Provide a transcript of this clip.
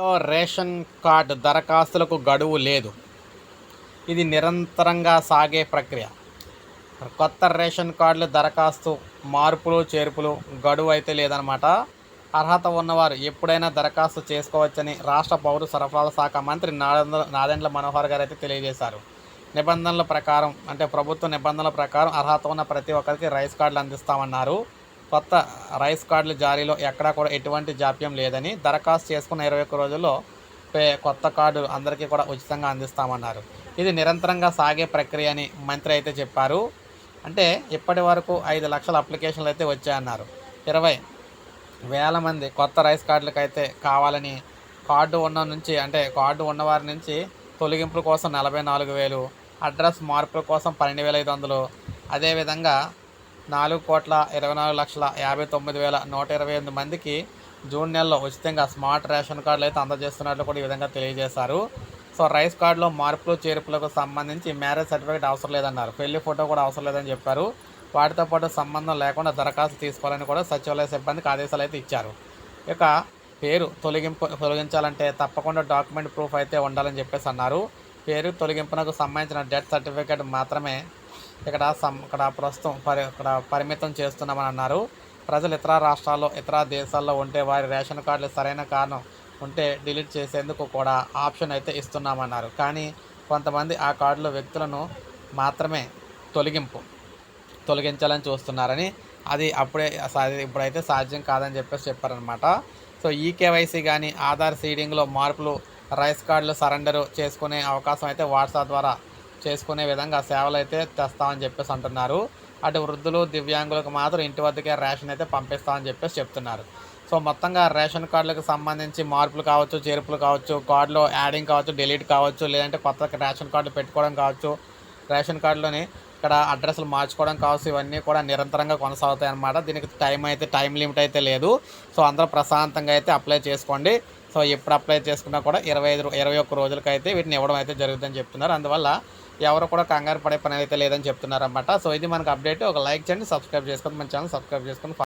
లో ration card దరఖాస్తులకు గడువు లేదు. ఇది నిరంతరంగా సాగే ప్రక్రియ. కొత్త రేషన్ కార్డుల దరఖాస్తు మార్పులు చేర్పులు గడువు అయితే లేదనమాట అర్హత ఉన్నవారు ఎప్పుడైనా దరఖాస్తు చేసుకోవచ్చని రాష్ట్ర పౌర సరఫరాల శాఖ మంత్రి నాదెండ్ల నాదెండ్ల మనోహర్ గారు అయితే తెలియజేశారు. నిబంధనల ప్రకారం అంటే ప్రభుత్వ నిబంధనల ప్రకారం అర్హత ఉన్న ప్రతి ఒక్కరికి రైస్ కార్డులు అందిస్తామన్నారు. కొత్త రైస్ కార్డుల జారీలో ఎక్కడా కూడా ఎటువంటి జాప్యం లేదని దరఖాస్తు చేసుకున్న ఇరవై ఒక్క రోజుల్లో పే కొత్త కార్డు అందరికీ కూడా ఉచితంగా అందిస్తామన్నారు. ఇది నిరంతరంగా సాగే ప్రక్రియ అని మంత్రి అయితే చెప్పారు. అంటే ఇప్పటి వరకు ఐదు లక్షల అప్లికేషన్లు అయితే వచ్చాయన్నారు. ఇరవై వేల మంది కొత్త రైస్ కార్డులకైతే కావాలని కార్డు ఉన్న నుంచి అంటే కార్డు ఉన్నవారి నుంచి తొలగింపుల కోసం నలభై నాలుగు వేలు అడ్రస్ మార్పుల కోసం పన్నెండు వేల ఐదు వందలు అదేవిధంగా నాలుగు కోట్ల ఇరవై నాలుగు లక్షల యాభై తొమ్మిది వేల నూట ఇరవై ఎనిమిది మందికి జూన్ నెలలో ఉచితంగా స్మార్ట్ రేషన్ కార్డులు అయితే అందజేస్తున్నట్లు కూడా ఈ విధంగా తెలియజేశారు. సో రైస్ కార్డులో మార్పులు చేర్పులకు సంబంధించి మ్యారేజ్ సర్టిఫికేట్ అవసరం లేదన్నారు. పెళ్ళి ఫోటో కూడా అవసరం లేదని చెప్పారు. వాటితో పాటు సంబంధం లేకుండా దరఖాస్తు తీసుకోవాలని కూడా సచివాలయ సిబ్బందికి ఆదేశాలు అయితే ఇచ్చారు. ఇక పేరు తొలగింపు తొలగించాలంటే తప్పకుండా డాక్యుమెంట్ ప్రూఫ్ అయితే ఉండాలని చెప్పేసి అన్నారు. పేరు తొలగింపునకు సంబంధించిన డెత్ సర్టిఫికేట్ మాత్రమే ఇక్కడ సం ఇక్కడ ప్రస్తుతం పరి ఇక్కడ పరిమితం చేస్తున్నామని అన్నారు. ప్రజలు ఇతర రాష్ట్రాల్లో ఇతర దేశాల్లో ఉంటే వారి రేషన్ కార్డులు సరైన కారణం ఉంటే డిలీట్ చేసేందుకు కూడా ఆప్షన్ అయితే ఇస్తున్నామన్నారు. కానీ కొంతమంది ఆ కార్డులో వ్యక్తులను మాత్రమే తొలగింపు తొలగించాలని చూస్తున్నారని అది అప్పుడే ఇప్పుడైతే సాధ్యం కాదని చెప్పేసి చెప్పారనమాట సో ఈ కేవైసీ కానీ ఆధార్ సీడింగ్లో మార్పులు రైస్ కార్డులు సరెండర్ చేసుకునే అవకాశం అయితే వాట్సాప్ ద్వారా చేసుకునే విధంగా సేవలు అయితే తెస్తామని చెప్పేసి అంటున్నారు. అటు వృద్ధులు దివ్యాంగులకు మాత్రం ఇంటి వద్దకే రేషన్ అయితే పంపిస్తామని చెప్పేసి చెప్తున్నారు. సో మొత్తంగా రేషన్ కార్డులకు సంబంధించి మార్పులు కావచ్చు చేర్పులు కావచ్చు కార్డులో యాడింగ్ కావచ్చు డిలీట్ కావచ్చు లేదంటే కొత్త రేషన్ కార్డు పెట్టుకోవడం కావచ్చు రేషన్ కార్డులోని ఇక్కడ అడ్రస్లు మార్చుకోవడం కావచ్చు ఇవన్నీ కూడా నిరంతరంగా కొనసాగుతాయి అన్నమాట. దీనికి టైం అయితే టైం లిమిట్ అయితే లేదు. సో అందరూ ప్రశాంతంగా అయితే అప్లై చేసుకోండి. సో ఎప్పుడు అప్లై చేసుకున్నా కూడా ఇరవై ఐదు ఇరవై ఒక్క రోజులకైతే వీటిని ఇవ్వడం అయితే జరుగుతుందని చెప్తున్నారు. అందువల్ల ఎవరు కూడా కంగారు పడే పని అయితే లేదని చెప్తున్నారు అనమాట సో ఇది మనకు అప్డేట్ ఒక లైక్ చేయండి సబ్స్క్రైబ్ చేసుకోండి మన ఛానల్ సబ్స్క్రైబ్ చేసుకొని